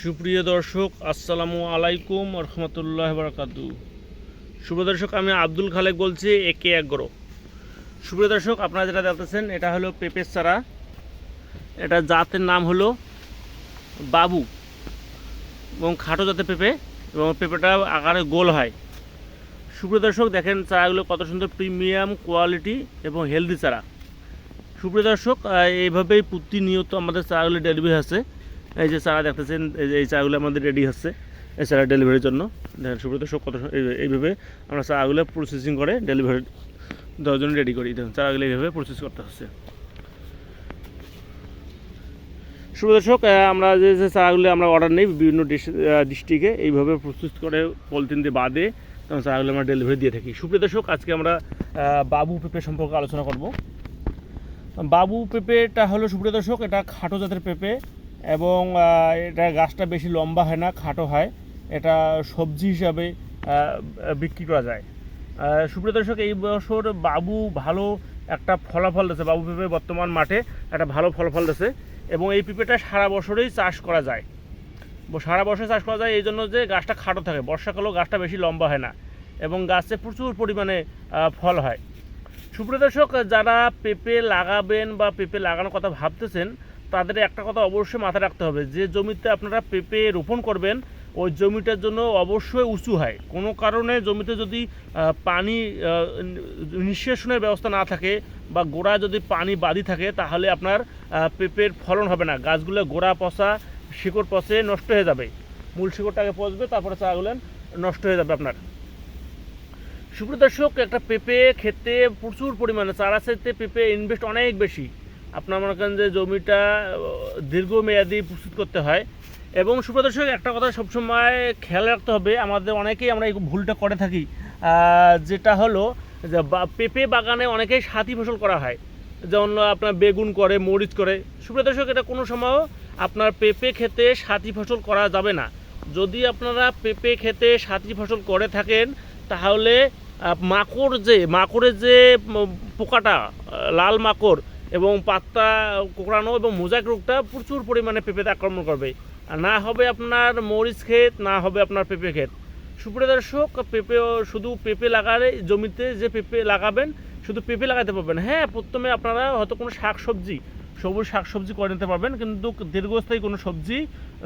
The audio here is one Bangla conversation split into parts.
সুপ্রিয় দর্শক, আসসালামু আলাইকুম রহমতুল্লাহ বারকাতু শুভ দর্শক, আমি আব্দুল খালেক বলছি, একে এগ্রো সুপ্রিয় দর্শক, আপনারা যেটা দেখতেছেন, এটা হলো পেঁপের চারা। এটা জাতের নাম হলো বাবু। এবং খাটো জাতের পেঁপে, এবং পেঁপেটা আকারে গোল হয়। সুপ্রিয় দর্শক, দেখেন চারাগুলো কত সুন্দর প্রিমিয়াম কোয়ালিটি এবং হেলদি চারা। সুপ্রিয় দর্শক এইভাবেই প্রতিনিয়ত আমাদের চারাগুলো ডেলিভারি আছে এই যে চারা দেখতেছেন, এই চারাগুলো আমাদের রেডি হচ্ছে এই চারা ডেলিভারির জন্য। দেখেন সুপ্রিয় দর্শক কত এইভাবে আমরা চারাগুলো প্রসেসিং করে ডেলিভারি দেওয়ার জন্য রেডি করি। দেখুন, চারাগুলো এইভাবে প্রসেস করতে হচ্ছে। সুপ্রিয় দর্শক আমরা যে যে চারাগুলো আমরা অর্ডার নিই বিভিন্ন ডিস্ট্রিক্টে এইভাবে প্রস্তুত করে পলিথিন দিয়ে বাদে তখন চারাগুলো আমরা ডেলিভারি দিয়ে থাকি। সুপ্রিয় দর্শক, আজকে আমরা বাবু পেঁপে সম্পর্কে আলোচনা করব। বাবু পেঁপেটা হলো সুপ্রিয় দর্শক, এটা খাটো জাতের পেঁপে। এবং এটা গাছটা বেশি লম্বা হয় না, খাটো হয়। এটা সবজি হিসাবে বিক্রি করা যায়। সুপ্রিয় দর্শক, এই বছর বাবু ভালো একটা ফলাফল দিয়েছে। বাবু পেঁপে বর্তমান মাঠে একটা ভালো ফলাফল দিয়েছে এবং এই পেঁপেটা সারা বছরেই চাষ করা যায়। সারা বছর চাষ করা যায়, এই জন্য যে গাছটা খাটো থাকে। বর্ষাকালেও গাছটা বেশি লম্বা হয় না এবং গাছে প্রচুর পরিমাণে ফল হয়। সুপ্রিয় দর্শক, যারা পেঁপে লাগাবেন বা পেঁপে লাগানোর কথা ভাবতেছেন তাদের একটা কথা অবশ্যই মাথায় রাখতে হবে, যে জমিতে আপনারা পেঁপে রোপণ করবেন, ওই জমিটার জন্য অবশ্যই উঁচু হয় কোনো কারণে জমিতে যদি পানি নিঃশেষণের ব্যবস্থা না থাকে বা গোড়া যদি পানি বাদি থাকে, তাহলে আপনার পেঁপের ফলন হবে না। গাছগুলো গোড়া পচা, শিকড় পচে নষ্ট হয়ে যাবে। মূল শিকড়টাকে পচবে, তারপরে চাগুলো নষ্ট হয়ে যাবে আপনার। সুপ্রিয় দর্শক, একটা পেঁপে খেতে প্রচুর পরিমাণে, চারা চাইতে পেঁপে ইনভেস্ট অনেক বেশি। আপনার মনে করেন যে জমিটা দীর্ঘমেয়াদী প্রস্তুত করতে হয়। এবং সুপ্রিয় দর্শক, একটা কথা সবসময় খেয়াল রাখতে হবে, আমাদের অনেকেই আমরা এই ভুলটা করে থাকি। যেটা হলো যে পেঁপে বাগানে অনেকেই সাথী ফসল করা হয়। যেমন আপনার বেগুন করে, মরিচ করে। সুপ্রিয় দর্শক, এটা কোনো সময়ও আপনার পেঁপে খেতে সাথী ফসল করা যাবে না। যদি আপনারা পেঁপে খেতে সাথী ফসল করে থাকেন, তাহলে মাকড় যে, মাকড়ের যে পোকাটা লাল মাকড় এবং পাত্তা কোকড়ানো এবং মোজাইক রোগটা প্রচুর পরিমাণে পেঁপেতে আক্রমণ করবে। আর না হবে আপনার মরিচ ক্ষেত, না হবে আপনার পেঁপে ক্ষেত। সুপ্রিয় দর্শক, পেঁপে শুধু পেঁপে লাগালে জমিতে যে পেঁপে লাগাবেন, শুধু পেঁপে লাগাতে পারবেন। হ্যাঁ প্রথমে আপনারা হয়তো কোনো শাক সবজি, সবুজ শাক সবজি করে নিতে পারবেন, কিন্তু দীর্ঘস্থায়ী কোনো সবজি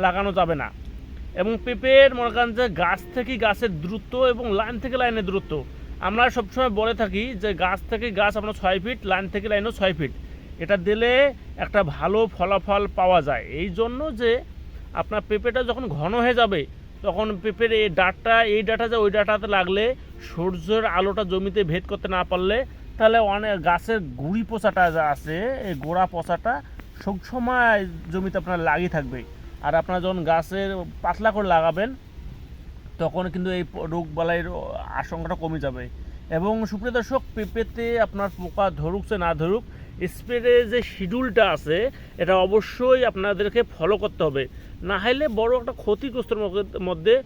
লাগানো যাবে না। এবং পেঁপের মনে করেন যে গাছ থেকে গাছের দূরত্ব এবং লাইন থেকে লাইনের দূরত্ব। আমরা সবসময় বলে থাকি যে গাছ থেকে গাছ আপনার ছয় ফিট, লাইন থেকে লাইনও ছয় ফিট। এটা দিলে একটা ভালো ফলাফল পাওয়া যায়। এই জন্য যে আপনার পেঁপেটা যখন ঘন হয়ে যাবে, তখন পেঁপের এই ডাঁটটা এই ডাঁটা যে ওই ডাঁটাতে লাগলে সূর্যের আলোটা জমিতে ভেদ করতে না পারলে তাহলে অনেক গাছের গুড়ি পচাটা যা আছে, এই গোড়া পচাটা সবসময় জমিতে আপনার লাগিয়ে থাকবে। আর আপনার যখন গাছের পাতলা করে লাগাবেন, তখন কিন্তু এই রোগ বালাইয়ের আশঙ্কাটা কমে যাবে। এবং সুপ্রিয় দর্শক, পেঁপেতে আপনার পোকা ধরুক না ধরুক স্প্রে যে শিডিউলটা আছে, এটা অবশ্যই আপনাদেরকে ফলো করতে হবে। না হলে বড় একটা ক্ষতিগ্রস্তর মধ্যে-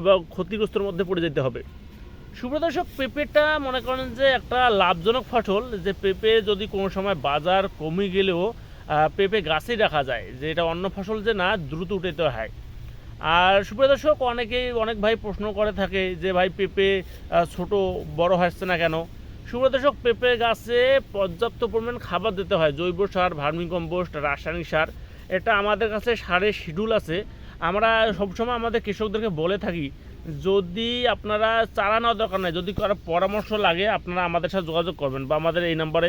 বা ক্ষতিগ্রস্তর মধ্যে পড়ে যেতে হবে। সুপ্রদর্শক পেঁপেটা মনে করেন যে একটা লাভজনক ফসল, যে পেঁপে যদি কোনো সময় বাজার কমে গেলেও পেঁপে গাছেই রাখা যায়, যে এটা অন্য ফসল যে না, দ্রুত উঠাইতে হয়। আর সুপ্রিয় দর্শক, অনেকেই অনেক ভাই প্রশ্ন করে থাকে যে ভাই পেঁপে ছোট বড় হচ্ছে না কেন? সুপ্রিয় দর্শক পেঁপে গাছে পর্যাপ্ত পরিমাণ খাবার দিতে হয়। জৈব সার ভার্মি কম্পোস্ট রাসায়নিক সার, এটা আমাদের কাছে সারের শিডিউল আছে। আমরা সবসময় আমাদের কৃষকদেরকে বলে থাকি, যদি আপনারা চারা নেওয়ার দরকার নাই, যদি কারও পরামর্শ লাগে, আপনারা আমাদের সাথে যোগাযোগ করবেন বা আমাদের এই নাম্বারে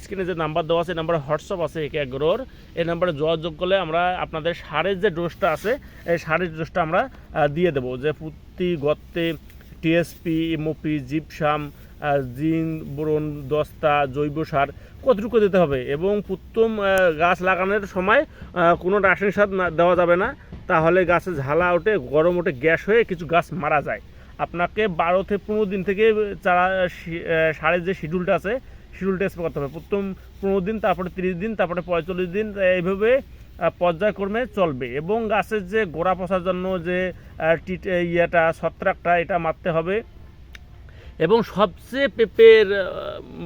স্ক্রিনে যে নাম্বার দেওয়া আছে, এই নাম্বারে হোয়াটসঅ্যাপ আছে, একে এগ্রোর এই নাম্বারে যোগাযোগ করলে আমরা আপনাদের সারের যে ডোজটা আছে, এই সারের ডোজটা আমরা দিয়ে দেবো। যে প্রতি গর্তে টিএসপি এমওপি জিপসাম জিন, বোরন, দস্তা, জৈব সার কতটুকু দিতে হবে? এবং প্রথম গাছ লাগানোর সময় কোনো রাসায়নিক সার না দেওয়া যাবে না। তাহলে গাছে ঝালা ওঠে, গরম ওঠে, গ্যাস হয়ে কিছু গাছ মারা যায়। আপনাকে বারো থেকে পনেরো দিন থেকে চারা সারের যে শিডিউলটা আছে শিডিউলটা স্প্রে করতে হবে। প্রথম পনেরো দিন, তারপরে তিরিশ দিন, তারপরে পঁয়তাল্লিশ দিন এইভাবে পর্যায়ক্রমে চলবে। এবং গাছের যে গোড়া পচার জন্য যে টিট, ইয়েটা, ছত্রাকটা, এটা মারতে হবে। এবং সবচেয়ে পেঁপের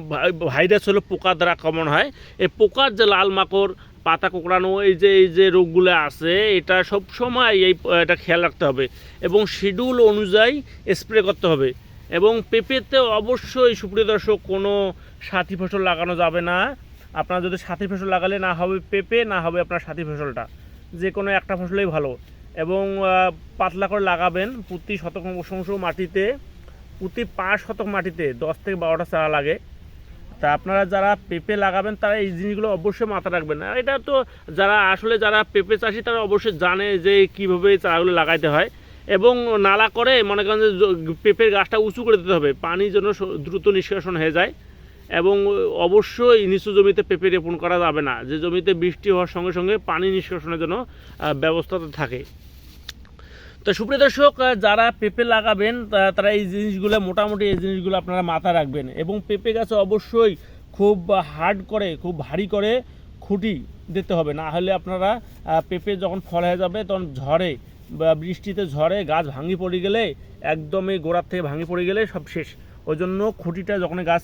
ভাই- ভাইরাস হলো পোকা দ্বারা আক্রমণ হয়। এই পোকার যে লাল মাকড়, পাতা কোঁকড়ানো, এই যে এই যে রোগগুলো আছে, এটা সব সময় এই, এটা খেয়াল রাখতে হবে। এবং শিডিউল অনুযায়ী স্প্রে করতে হবে। এবং পেঁপেতে অবশ্যই, সুপ্রিয় দর্শক, কোনো সাথী ফসল লাগানো যাবে না। আপনার যদি সাথী ফসল লাগালে না হবে পেঁপে, না হবে আপনার সাথী ফসলটা। যে কোনো একটা ফসলেই ভালো। এবং পাতলা করে লাগাবেন প্রতি শতক শতাংশ মাটিতে। প্রতি পাঁচ শতক মাটিতে দশ থেকে বারোটা চারা লাগে। তা আপনারা যারা পেঁপে লাগাবেন তারা এই জিনিসগুলো অবশ্যই মাথায় রাখবেন। আর এটা তো যারা আসলে যারা পেঁপে চাষি তারা অবশ্যই জানে যে কীভাবে এই চারাগুলো লাগাইতে হয়। এবং নালা করে মনে করেন যে পেঁপের গাছটা উঁচু করে দিতে হবে পানি যেন দ্রুত নিষ্কাশন হয়ে যায়। এবং অবশ্যই নিচু জমিতে পেঁপে রোপণ করা যাবে না যে জমিতে বৃষ্টি হওয়ার সঙ্গে সঙ্গে পানি নিষ্কাশনের জন্য আহ, ব্যবস্থাটা থাকে। তো সুপ্রিয় দর্শক যারা পেঁপে লাগাবেন তারা এই জিনিসগুলো, মোটামুটি এই জিনিসগুলো আপনারা মাথা রাখবেন। এবং পেঁপে গাছে অবশ্যই খুব হার্ড করে, খুব ভারী করে খুঁটি দিতে হবে। না হলে আপনারা পেঁপে যখন ফল হয়ে যাবে, তখন ঝড়ে বৃষ্টিতে ঝড়ে গাছ ভাঙি পড়ে গেলে, একদমই গোড়ার থেকে ভাঙি পড়ে গেলে সব শেষ। ওই জন্য খুঁটিটা যখন গাছ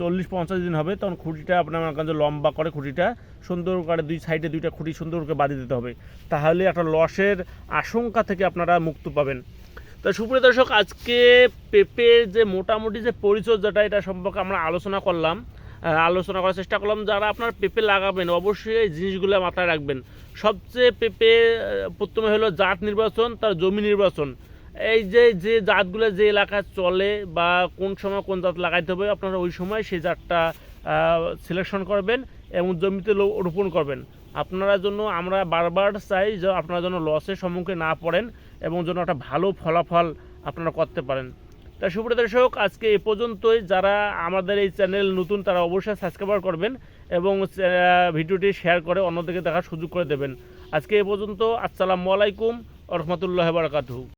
চল্লিশ পঞ্চাশ দিন হবে, তখন খুঁটিটা আপনার যে লম্বা করে খুঁটিটা সুন্দর করে দুই সাইডে দুইটা খুঁটি সুন্দর করে বাঁধিয়ে দিতে হবে। তাহলে একটা লসের আশঙ্কা থেকে আপনারা মুক্ত পাবেন। তা সুপ্রিয় দর্শক, আজকে পেঁপের যে মোটামুটি যে পরিচর্যাটা, এটা সম্পর্কে আমরা আলোচনা করলাম। আলোচনা করার চেষ্টা করলাম, যারা আপনার পেঁপে লাগাবেন, অবশ্যই এই জিনিসগুলো মাথায় রাখবেন। সবচেয়ে পেঁপে প্রথমে হলো জাত নির্বাচন, তার জমি নির্বাচন। এই যে যে জাতগুলো যে এলাকায় চলে বা কোন সময় কোন জাত লাগাইতে হবে, আপনারা ওই সময় সেই জাতটা সিলেকশন করবেন এবং জমিতে রোপণ করবেন। আপনারা জন্য আমরা বারবার চাই যে আপনারা যেন লসের সম্মুখীন না পড়েন এবং যেন একটা ভালো ফলাফল আপনারা করতে পারেন। তা সুপ্রিয় দর্শক, আজকে এ পর্যন্তই। যারা আমাদের এই চ্যানেল নতুন, তারা অবশ্যই সাবস্ক্রাইব করবেন এবং ভিডিওটি শেয়ার করে অন্যদিকে দেখার সুযোগ করে দেবেন। আজকে এ পর্যন্ত, আসসালামু আলাইকুম রহমতুল্লাহ বারকাতহু।